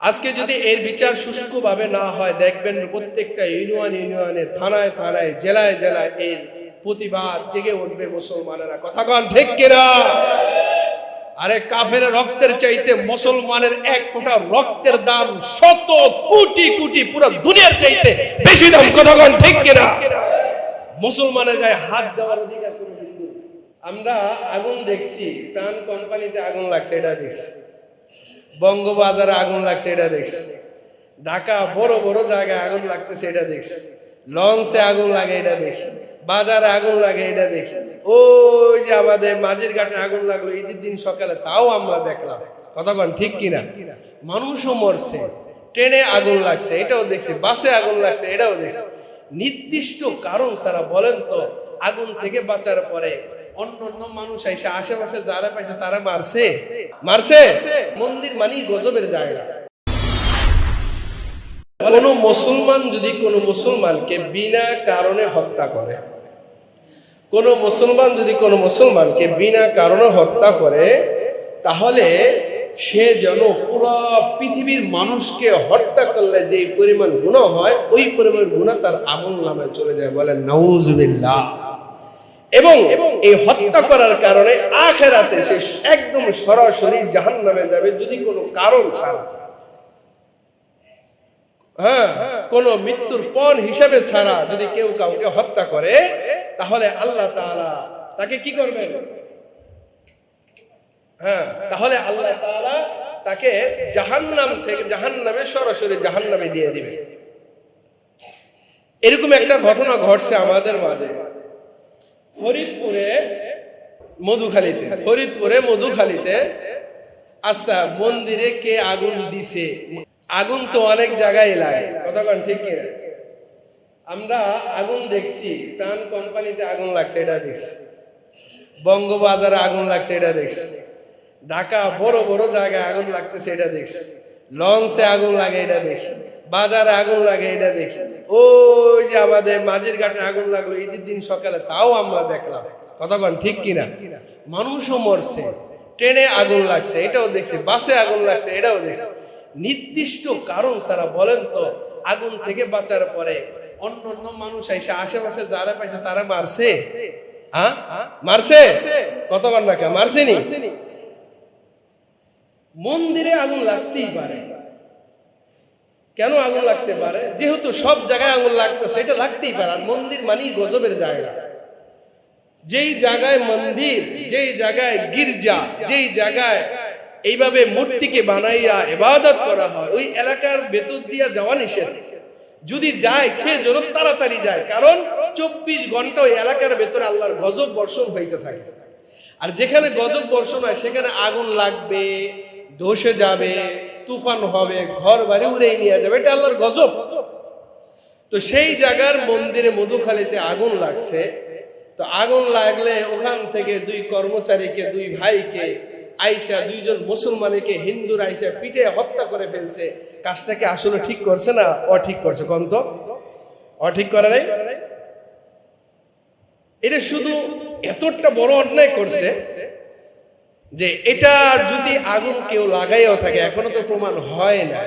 আজকে যদি এর বিচার সুষ্ঠুভাবে না হয়, দেখবেন প্রত্যেকটা ইউনিয়ন ইউনিয়নে থানায় থানায়, জেলায় জেলায় এর প্রতিবাদ জেগে উঠবে মুসলমানেরা। কথা কন ঠিক আরে কাফের রক্তের চাইতে মুসলমানের এক ফোঁটা রক্তের দাম শত কোটি কোটি পুরো দুনিয়ার চাইতে বেশি দাম। কথা কন ঠিক কিনা? মুসলমানের গায়ে হাত দেওয়ার অধিকার কোনো হিন্দু আমরা আগুন দেখছি, প্রাণ কোম্পানিতে আগুন লাগছে, এটা দেখছি। বঙ্গবাজারে আগুন লাগছে, এটা দেখছি। ঢাকা বড় বড় জায়গায় আগুন লাগতেছে, এটা দেখছি। লঞ্চে আগুন লাগে, এটা দেখি। বাজারে আগুন লাগে, এটা দেখি। ওই যে আমাদের মাঝির ঘাটে আগুন লাগল, ঈদের দিন সকালে, তাও আমরা দেখলাম। কতক্ষণ ঠিক কিনা? মানুষও মরছে। ট্রেনে আগুন লাগছে, এটাও দেখছি। বাসে আগুন লাগছে, এটাও দেখছি। নির্দিষ্ট কারণ ছাড়া বলেন তো, আগুন থেকে বাঁচার পরে অন্য অন্য মানুষ এসে আশেপাশে যারা পাইছে তারা মারছে। মারছে। মন্দির মানি গজবের জায়গা। কোন মুসলমান যদি কোন মুসলমানকে বিনা কারণে হত্যা করে কোন মুসলমান যদি কোন মুসলমানকে বিনা কারণে হত্যা করে তাহলে সে যেন পুরো পৃথিবীর মানুষকে হত্যা করলে যে পরিমাণ গুণা হয় ওই পরিমাণ গুণা তার আমল নামে চলে যায় বলে নউজুবিল্লাহ। এবং এই হত্যা করার কারণে আখেরাতে সে একদম সরাসরি জাহান নামে যাবে যদি কোনো কারণ ছাড়া। হ্যাঁ কোন মৃত্যুর পণ হিসাবে ছাড়া যদি কেউ কাউকে হত্যা করে তাহলে আল্লাহ তাআলা তাকে কি করবেন? হ্যাঁ তাহলে আল্লাহ তাআলা তাকে জাহান্নাম থেকে জাহান্নামে সরাসরি জাহান্নামে দিয়ে দিবে। এরকম একটা ঘটনা ঘটছে আমাদের মাঝে। ফরিদপুরে মধুখালীতে ফরিদপুরে মধুখালীতে আচ্ছা মন্দিরে কে আগুন দিছে? আগুন তো অনেক জায়গায় লাগে কতক্ষণ ঠিক কিনা? আমরা আগুন দেখছি, প্রাণ কোম্পানিতে আগুন লাগছে, এটা দেখছি। বঙ্গবাজারে আগুন লাগছে, এটা দেখছি। ঢাকা বড় বড় জায়গায় আগুন লাগতেছে, এটা দেখছি। লঞ্চে আগুন লাগে, এটা দেখি। বাজারে আগুন লাগে, এটা দেখি। ওই যে আমাদের মাঝের ঘাটে আগুন লাগল ঈদের দিন সকালে তাও আমরা দেখলাম। কতক্ষণ ঠিক কিনা? মানুষও মরছে, ট্রেনে আগুন লাগছে, এটাও দেখছি, বাসে আগুন লাগছে, এটাও দেখছি। নির্দিষ্ট কারণ ছাড়া বলেন তো, আগুন থেকে বাঁচার পরে অন্য অন্য মানুষ এসে আশেপাশে যারা পাইছে, তারা মারছে? হ্যাঁ মারছে? কতবার না কে মারছেনি? মন্দিরে আগুন লাগতেই পারে। কেন আগুন লাগতে পারে? যেহেতু সব জায়গায় আগুন লাগতেছে, এটা লাগতেই পারে, আর মন্দির মানেই গজবের জায়গা। যেই জায়গায় মন্দির, যেই জায়গায় গির্জা, যেই জায়গায় এইভাবে মূর্তিকে বানাইয়া এবাদত করা হয়, ওই এলাকার ভেতর দিয়া যাওয়া নিষেধ। যদি যায়, সে যেন তাড়াতাড়ি যায়, কারণ চব্বিশ ঘণ্টা ওই এলাকার ভেতরে আল্লাহর গজব বর্ষণ হইতে থাকে। আর যেখানে গজব বর্ষণ হয়, সেখানে আগুন লাগবে, ধসে যাবে। তুফান হবে ঘর বাড়ি উড়ে নিয়ে যাবে, এটা আল্লাহর গজব। তো সেই জায়গার মন্দিরে মধুখালীতে আগুন লাগছে। তো আগুন লাগলে ওখান থেকে দুই কর্মচারীকে, দুই ভাইকে, আইসা দুইজন মুসলমানকে, হিন্দুর আইসা পিঠে হত্যা করে ফেলছে। কাজটাকে আসলে ঠিক করছে না অঠিক করছে, কোন তো? অঠিক করে নাই? এটা শুধু এতটা বড় অন্যায় করছে যে এটা যদি আগুন কেউ লাগাইও থাকে, এখনও তো প্রমাণ হয় না।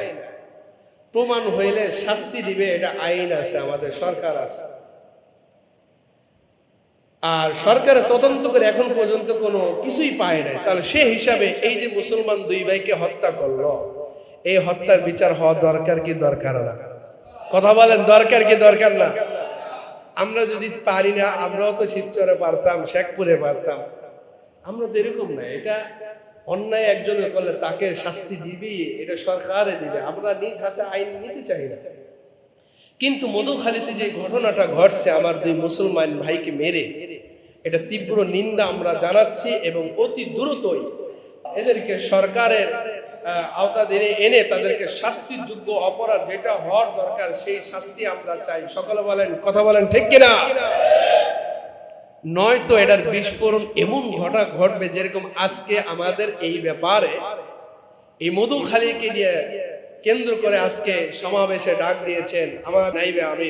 প্রমাণ হইলে শাস্তি দিবে, এটা আইন আছে, আমাদের সরকার আছে। আর সরকার তদন্ত করে এখন পর্যন্ত কোনো কিছুই পায় নাই। তাহলে সে হিসাবে এই যে মুসলমান দুই ভাইকে হত্যা করল, এই হত্যার বিচার হওয়া দরকার কি দরকার না? কথা বলেন, দরকার কি দরকার না? আমরা যদি পারি না, আমরাও তো শিবচরে পারতাম, শেখপুরে পারতাম। আমরা তো এরকম না, এটা অন্যায় একজনের করলে তাকে শাস্তি দিবি, এটা সরকারে দিবে। আমরা নিজ হাতে আইন নিতে চাই না। কিন্তু মধুখালীতে যে ঘটনাটা ঘটছে, আমার দুই মুসলমান ভাইকে মেরে, এটা তীব্র নিন্দা আমরা জানাচ্ছি এবং অতি দ্রুতই এদেরকে সরকারের আওতা দিনে এনে তাদেরকে শাস্তির যোগ্য অপরাধ যেটা হওয়ার দরকার, সেই শাস্তি আমরা চাই। সকলে বলেন, কথা বলেন ঠিক কিনা? নয়তো এটার বিস্ফোরণ এমন ঘটা ঘটবে যেরকম আজকে আমাদের এই ব্যাপারে এই মধুখালীকে নিয়ে কেন্দ্র করে আজকে সমাবেশে ডাক দিয়েছেন আমার নাইবে আমি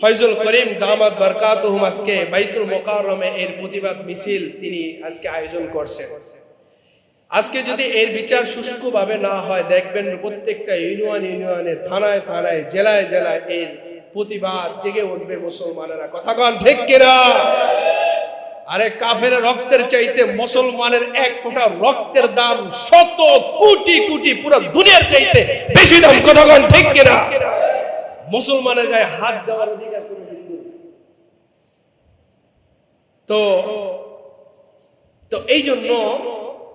ফয়জুল করিম দামাত বরকাতুহুম আজকে বাইতুল মোকাররমে এর প্রতিবাদ মিছিল তিনি আজকে আয়োজন করছেন। আজকে যদি এর বিচার সুষ্ঠুভাবে না হয়, দেখবেন প্রত্যেকটা ইউনিয়ন ইউনিয়নে থানায় থানায়, জেলায় জেলায় এর প্রতিবাদ জেগে উঠবে মুসলমানেরা। কথা কন ঠিক কিনা? আরে কাফের রক্তের চাইতে মুসলমানের এক ফোঁটা রক্তের দাম শত কোটি কোটি পুরো দুনিয়ার চাইতে বেশি দাম। কথা কন ঠিক কিনা? মুসলমানের গায়ে হাত দেওয়ার অধিকার কোনো হিন্দু তো তো এই জন্য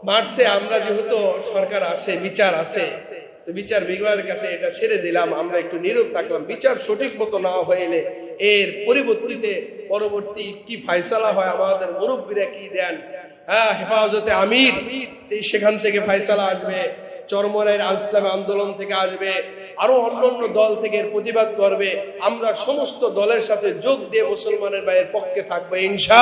মার্চে আমরা যেহেতু সরকার আছে, বিচার আছে তো বিচার বিভাগের কাছে এটা ছেড়ে দিলাম, আমরা একটু নীরব থাকলাম। বিচার সঠিক মতো না হইলে এর পরিবর্তিতে পরবর্তী কি ফায়সালা হয়, আমাদের মুরব্বীরা কি দেন? হ্যাঁ হেফাজতে আমির সেখান থেকে ফায়সালা আসবে চরমরাইয়ের আল ইসলামী আন্দোলন থেকে আসবে, আরও অন্যান্য দল থেকে এর প্রতিবাদ করবে। আমরা সমস্ত দলের সাথে যোগ দিয়ে মুসলমানের ভাইয়ের পক্ষে থাকব, ইনশা